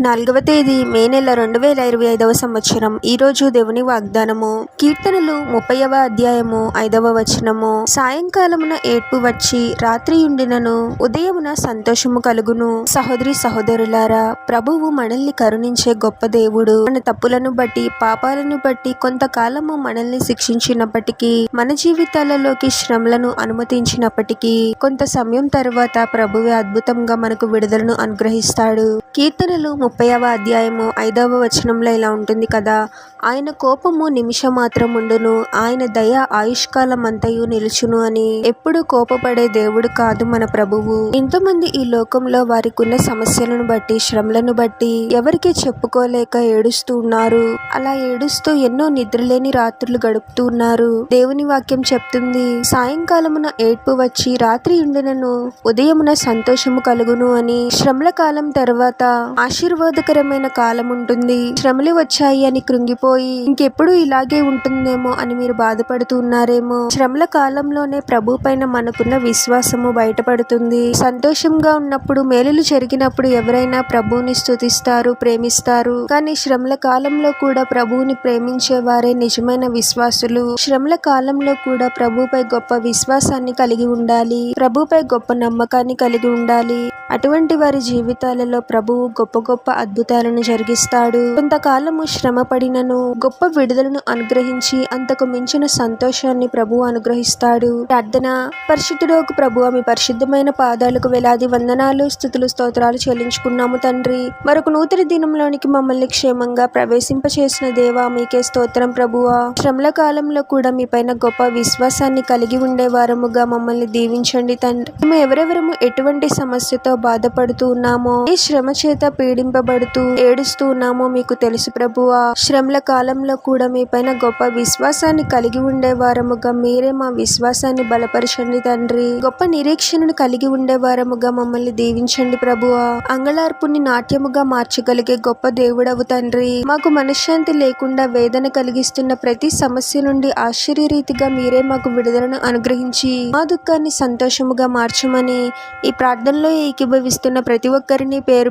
నాలుగవ తేదీ మే నెల రెండు వేల ఇరవై ఐదవ సంవత్సరం. ఈ రోజు దేవుని వాగ్దానము. కీర్తనలు ముప్పైవ అధ్యాయము ఐదవ వచనము. సాయంకాలమున ఏడ్పు వచ్చి రాత్రి ఉండినను ఉదయమున సంతోషము కలుగును. సహోదరి సహోదరులారా ప్రభువు మనల్ని కరుణించే గొప్ప దేవుడు. మన తప్పులను బట్టి పాపాలను బట్టి కొంతకాలము మనల్ని శిక్షించినప్పటికీ మన జీవితాలలోకి శ్రమలను అనుమతించినప్పటికీ కొంత సమయం తర్వాత ప్రభువే అద్భుతంగా మనకు విడుదలను అనుగ్రహిస్తాడు. కీర్తనలు ముప్పైవ అధ్యాయము ఐదవ వచనంలో ఇలా ఉంటుంది కదా ఆయన కోపము నిమిషం మాత్రం ఉండును ఆయన దయ ఆయుష్కాలం అంతయు నిలుచును అని. ఎప్పుడు కోపపడే దేవుడు కాదు మన ప్రభువు. ఇంతమంది ఈ లోకంలో వారికి ఉన్న సమస్యలను బట్టి శ్రమలను బట్టి ఎవరికి చెప్పుకోలేక ఏడుస్తూ ఉన్నారు. అలా ఏడుస్తూ ఎన్నో నిద్రలేని రాత్రులు గడుపుతూ ఉన్నారు. దేవుని వాక్యం చెప్తుంది సాయంకాలమున ఏడ్పు వచ్చి రాత్రి ఉండినను ఉదయమున సంతోషము కలుగును అని. శ్రమల కాలం తర్వాత ఆశీర్వాదకరమైన కాలం ఉంటుంది. శ్రమలు వచ్చాయి అని కృంగిపోయి ఇంకెప్పుడు ఇలాగే ఉంటుందేమో అని మీరు బాధపడుతున్నారేమో శ్రమల కాలంలోనే ప్రభు పైన మనకున్న విశ్వాసము బయటపడుతుంది. సంతోషంగా ఉన్నప్పుడు మేలులు జరిగినప్పుడు ఎవరైనా ప్రభువుని స్తుతిస్తారు ప్రేమిస్తారు. కానీ శ్రమల కాలంలో కూడా ప్రభువుని ప్రేమించే వారే నిజమైన విశ్వాసులు. శ్రమల కాలంలో కూడా ప్రభుపై గొప్ప విశ్వాసాన్ని కలిగి ఉండాలి. ప్రభుపై గొప్ప నమ్మకాన్ని కలిగి ఉండాలి. అటువంటి వారి జీవితాలలో ప్రభు ప్రభువు గొప్ప గొప్ప అద్భుతాలను జరిగిస్తాడు. కొంతకాలము శ్రమ పడినను గొప్ప విడుదలను అనుగ్రహించి అంతకు మించిన సంతోషాన్ని ప్రభువు అనుగ్రహిస్తాడు. ప్రార్థన. పరిశుద్ధుడోకు ప్రభు మీ పరిశుద్ధమైన పాదాలకు వేలాది వందనాలు స్థుతులు స్తోత్రాలు చెల్లించుకున్నాము తండ్రి. మరొక నూతన దినంలోనికి మమ్మల్ని క్షేమంగా ప్రవేశింపచేసిన దేవా మీకే స్తోత్రం ప్రభువా. శ్రమల కాలంలో కూడా మీ పైన గొప్ప విశ్వాసాన్ని కలిగి ఉండే వారముగా మమ్మల్ని దీవించండి తండ్రి. మేము ఎవరెవరము ఎటువంటి సమస్యతో బాధపడుతూ ఉన్నామో ఈ శ్రమ చేత పీడింపబడుతూ ఏడుస్తూ ఉన్నామో మీకు తెలుసు ప్రభువా. శ్రమల కాలంలో కూడా మీ పైన గొప్ప విశ్వాసాన్ని కలిగి ఉండే వారముగా మీరే మా విశ్వాసాన్ని బలపరచండి తండ్రి. గొప్ప నిరీక్షణను కలిగి ఉండే వారముగా మమ్మల్ని దీవించండి ప్రభువా. అంగళార్పుని నాట్యముగా మార్చగలిగే గొప్ప దేవుడవు తండ్రి. మాకు మనశ్శాంతి లేకుండా వేదన కలిగిస్తున్న ప్రతి సమస్య నుండి ఆశ్చర్యరీతిగా మీరే మాకు విడుదలను అనుగ్రహించి మా దుఃఖాన్ని సంతోషముగా మార్చమని ఈ ప్రార్థనలో ఏకీభవిస్తున్న ప్రతి ఒక్కరిని పేరు